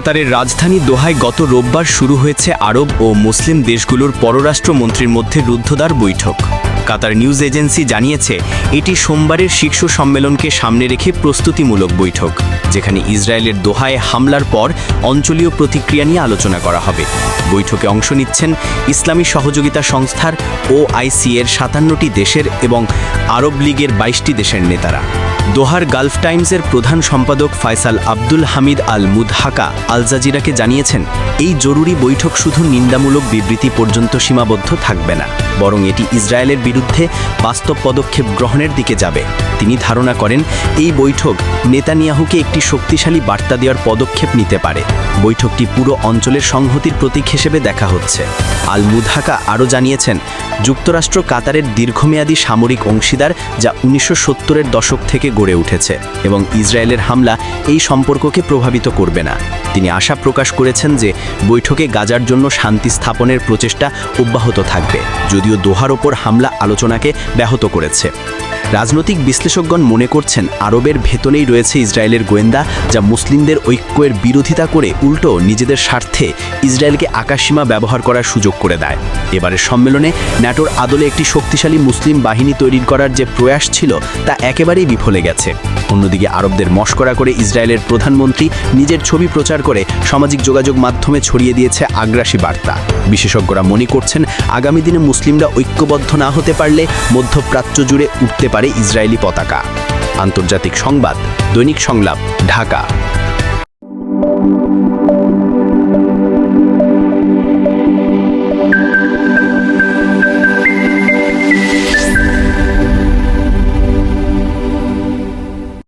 কাতারের রাজধানী দোহায় গত রোববার শুরু হয়েছে আরব ও মুসলিম দেশগুলোর পররাষ্ট্রমন্ত্রীর মধ্যে রুদ্ধদ্বার বৈঠক। কাতার নিউজ এজেন্সি জানিয়েছে, এটি সোমবারের শীর্ষ সম্মেলনকে সামনে রেখে প্রস্তুতিমূলক বৈঠক, যেখানে ইসরায়েলের দোহায় হামলার পর অঞ্চলীয় প্রতিক্রিয়া নিয়ে আলোচনা করা হবে। বৈঠকে অংশ নিচ্ছেন ইসলামী সহযোগিতা সংস্থার ও আইসিএর সাতান্নটি দেশের এবং আরব লীগের বাইশটি দেশের নেতারা। দোহার গালফ টাইমসের প্রধান সম্পাদক ফয়সাল আব্দুল হামিদ আল মুদহাকা আল জাজিরাকে জানিয়েছেন, এই জরুরি বৈঠক শুধু নিন্দামূলক বিবৃতি পর্যন্ত সীমাবদ্ধ থাকবে না। বরং এটি ইসরায়েলের বিরুদ্ধে বাস্তব পদক্ষেপ গ্রহণের দিকে যাবে। তিনি ধারণা করেন, এই বৈঠক নেতানিয়াহুকে একটি শক্তিশালী বার্তা দেওয়ার পদক্ষেপ নিতে পারে। বৈঠকটি পুরো অঞ্চলের সংহতির প্রতীক হিসেবে দেখা হচ্ছে। আল মুদহাকা আরও জানিয়েছেন, যুক্তরাষ্ট্র কাতারের দীর্ঘমেয়াদী সামরিক অংশীদার যা উনিশশো সত্তরের দশক থেকে গড়ে উঠেছে এবং ইসরায়েলের হামলা এই সম্পর্ককে প্রভাবিত করবে না। তিনি আশা প্রকাশ করেছেন যে বৈঠকে গাজার জন্য শান্তি স্থাপনের প্রচেষ্টা অব্যাহত থাকবে। যদিও দোহার ওপর হামলা আলোচনাকে ব্যাহত করেছে। রাজনৈতিক বিশ্লেষকগণ মনে করছেন, আরবের ভেতনেই রয়েছে ইসরায়েলের গোয়েন্দা যা মুসলিমদের ঐক্যের বিরোধিতা করে উল্টো নিজেদের স্বার্থে ইসরায়েলকে আকাশসীমা ব্যবহার করার সুযোগ করে দেয়। এবারের সম্মেলনে ন্যাটোর আদলে একটি শক্তিশালী মুসলিম বাহিনী তৈরি করার যে প্রয়াস ছিল, তা একেবারেই বিফলে গেছে। অন্যদিকে আরবদের মস্করা করে ইসরায়েলের প্রধানমন্ত্রী নিজের ছবি প্রচার করে সামাজিক যোগাযোগ মাধ্যমে ছড়িয়ে দিয়েছে আগ্রাসী বার্তা। বিশেষজ্ঞরা মনে করছেন, আগামী দিনে মুসলিমরা ঐক্যবদ্ধ না হতে পারলে মধ্যপ্রাচ্য জুড়ে উঠতে পারে ইসরায়েলি পতাকা। আন্তর্জাতিক সংবাদ, দৈনিক সংলাপ, ঢাকা।